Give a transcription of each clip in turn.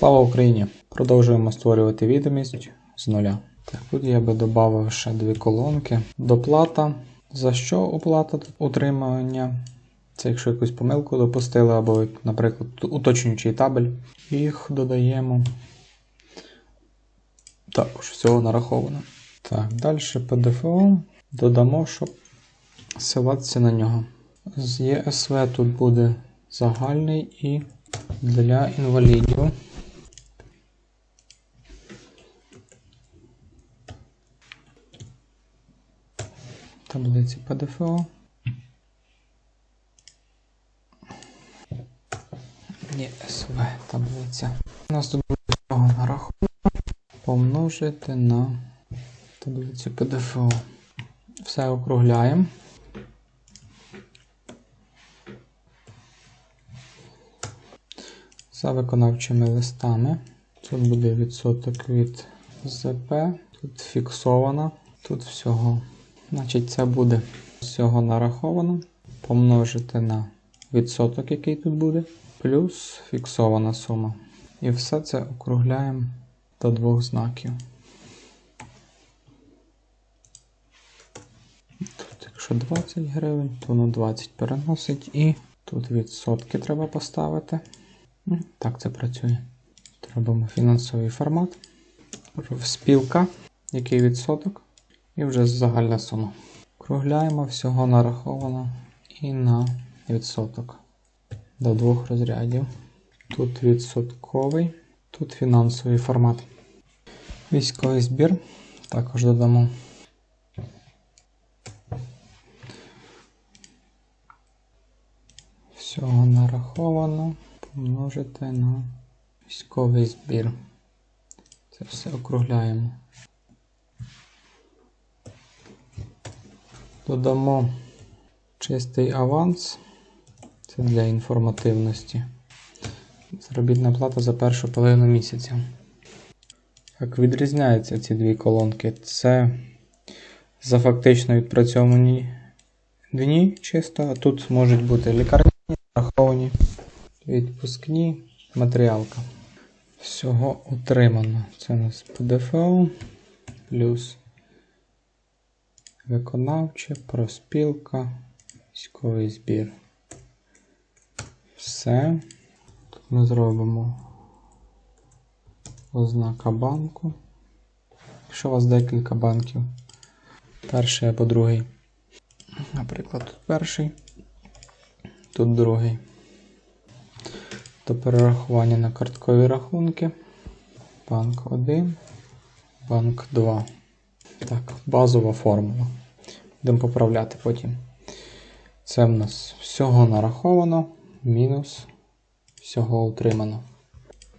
Слава Україні! Продовжуємо створювати відомість з нуля. Так, тут я би додав ще дві колонки. Доплата. За що оплата утримання? Це якщо якусь помилку допустили, або, наприклад, уточнюючий табель. Їх додаємо. Також всього нараховано. Так, далі ПДФО додамо, щоб ссилатися на нього. З ЄСВ тут буде загальний і для інвалідів. Таблиці ПДФО. ЄСВ таблиця. У нас тут буде нарахунок помножити на таблицю ПДФО. Все округляємо. За виконавчими листами. Тут буде відсоток від ЗП, тут фіксовано, тут всього. Значить, це буде всього нараховано. Помножити на відсоток, який тут буде, плюс фіксована сума. І все це округляємо до двох знаків. Тут, якщо 20 гривень, то воно 20 переносить і тут відсотки треба поставити. Так це працює. Робимо фінансовий формат. Спілка, який відсоток, і вже загальна сума. Округляємо всього нараховано і на відсоток до двох розрядів. Тут відсотковий, тут фінансовий формат. Військовий збір також додамо. Всього нараховано помножити на військовий збір. Це все округляємо. Додамо чистий аванс. Це для інформативності. Заробітна плата за першу половину місяця. Як відрізняються ці дві колонки? Це за фактично відпрацьовані дні чисто, а тут можуть бути лікарні, раховані, відпускні, матеріалка. Всього утримано. Це у нас ПДФО плюс виконавче, проспілка, військовий збір. Все. Тут ми зробимо ознака банку. Якщо у вас декілька банків, перший або другий. Наприклад, тут перший, тут другий. До перерахування на карткові рахунки. Банк 1, банк 2. Так, базова формула. Будемо поправляти потім. Це в нас всього нараховано, мінус всього утримано.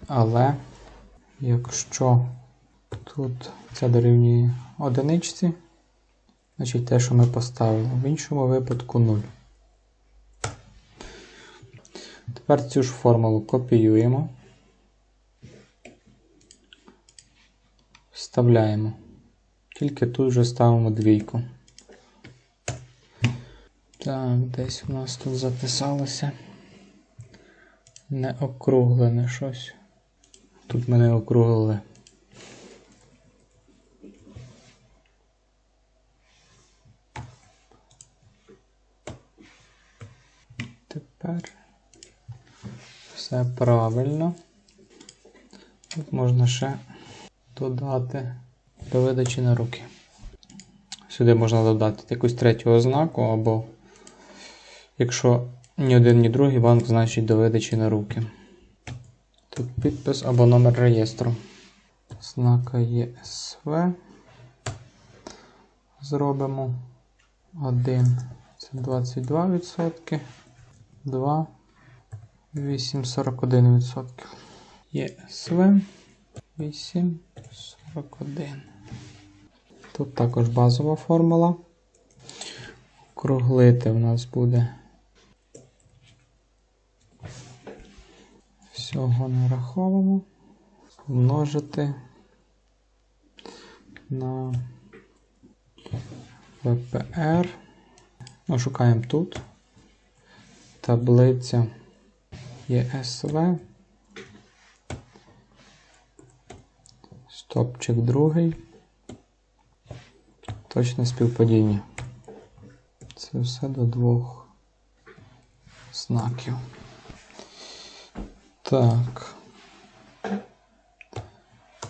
Але якщо тут це дорівнює одиничці, значить те, що ми поставили, в іншому випадку 0. Тепер цю ж формулу копіюємо, вставляємо. Тільки тут вже ставимо двійку. Так, десь у нас тут записалося не округлене щось. Тут мене округлили. Тепер все правильно. Тут можна ще додати видачі на руки. Сюди можна додати якусь третю ознаку, або якщо ні один, ні другий банк значить до видачі на руки. Тут підпис або номер реєстру. Знака ЄСВ. Зробимо 1. Це 22%. 2. 8,41%. ЄСВ 8,41. Тут також базова формула. Округлити в нас буде всього нараховано. Множити на ВПР. Ну, шукаємо тут. Таблиця ЄСВ Стопчик другий. Точне співпадіння. Це все до двох знаків. Так.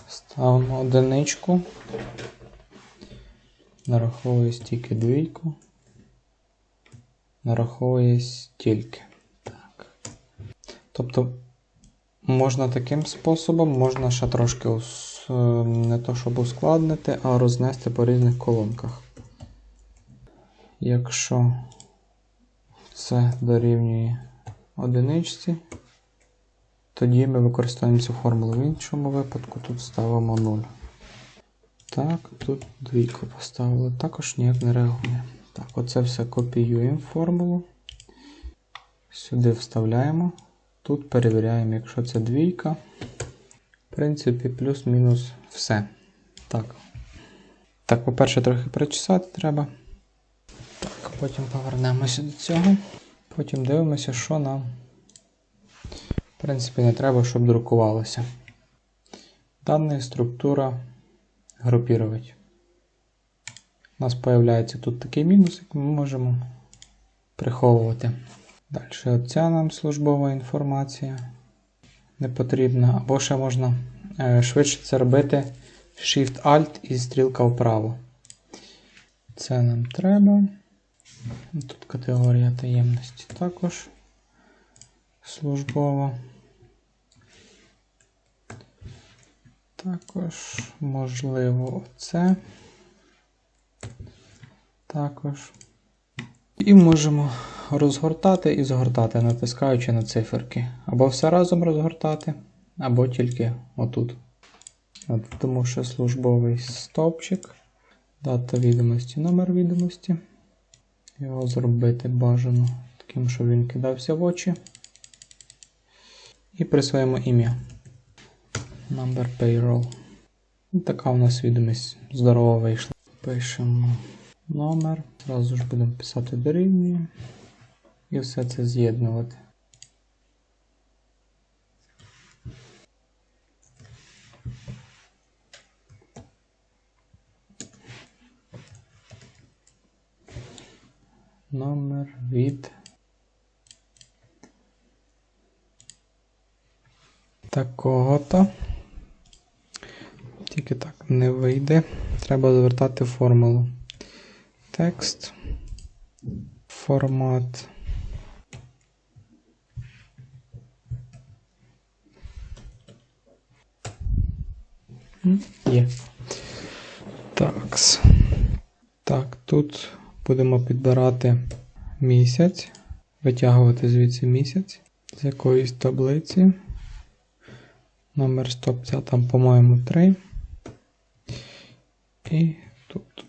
Ставимо одиничку. Нараховує стільки двійку. Нараховує стільки. Так. Тобто можна таким способом, можна ще трошки ус- е, не то щоб ускладнити, а рознести по різних колонках. Якщо це дорівнює одиничці, тоді ми використовуємо цю формулу. В іншому випадку тут ставимо 0. Так, тут двійку поставили. Також ніяк не реагує. Так, оце все копіюємо формулу. Сюди вставляємо. Тут перевіряємо, якщо це двійка. В принципі, плюс-мінус все. Так. Так, по-перше, трохи причесати треба. Так, потім повернемося до цього. Потім дивимося, що нам. В принципі, не треба, щоб друкувалося. Дана структура групірувати. У нас з'являється тут такий мінус, як ми можемо приховувати. Далі оця нам службова інформація не потрібна. Або ще можна е, швидше це робити Shift-Alt і стрілка вправо. Це нам треба. Тут категорія таємності також службова. Також, можливо, оце. Також. І можемо розгортати і згортати, натискаючи на циферки. Або все разом розгортати, або тільки отут. От, тому що службовий стовпчик, дата відомості, номер відомості. Його зробити бажано таким, щоб він кидався в очі. І присвоїмо ім'я. Number payroll. І така у нас відомість здорова вийшла. Пишемо номер. Зразу ж будемо писати дорівнює. І все це з'єднувати. Номер від такого-то. Тільки так не вийде. Треба звертати формулу. Текст. Формат. Є. Такс. Так, тут будемо підбирати місяць. Витягувати звідси місяць з якоїсь таблиці. Номер стопця там, по-моєму, 3. І тут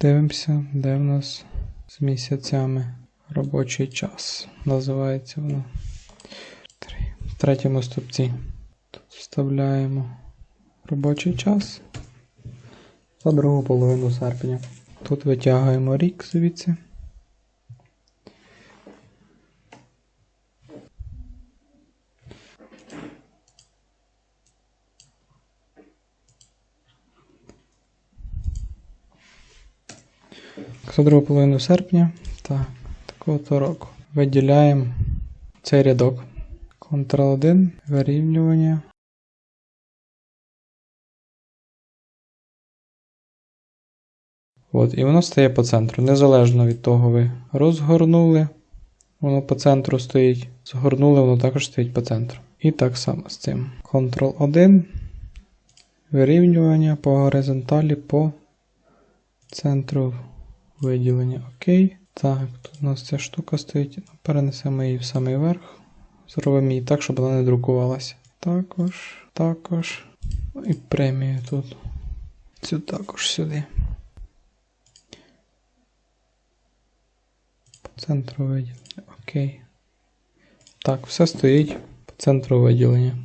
дивимося, де в нас з місяцями робочий час. Називається воно 3. В третьому стопці. Тут вставляємо робочий час за другу половину серпня. Тут витягуємо рік звідси. За другу половину серпня. Так, такого то року. Виділяємо цей рядок. Ctrl-1, вирівнювання. От, і воно стає по центру. Незалежно від того, ви розгорнули, воно по центру стоїть. Згорнули, воно також стоїть по центру. І так само з цим. Ctrl-1. Вирівнювання по горизонталі по центру виділення. Окей. Так, тут у нас ця штука стоїть. Перенесемо її в самий верх. Зробимо її так, щоб вона не друкувалася. Також, також. Ну І премію тут. Цю також сюди. Центру виділення. Окей. Так, все стоїть по центру виділення.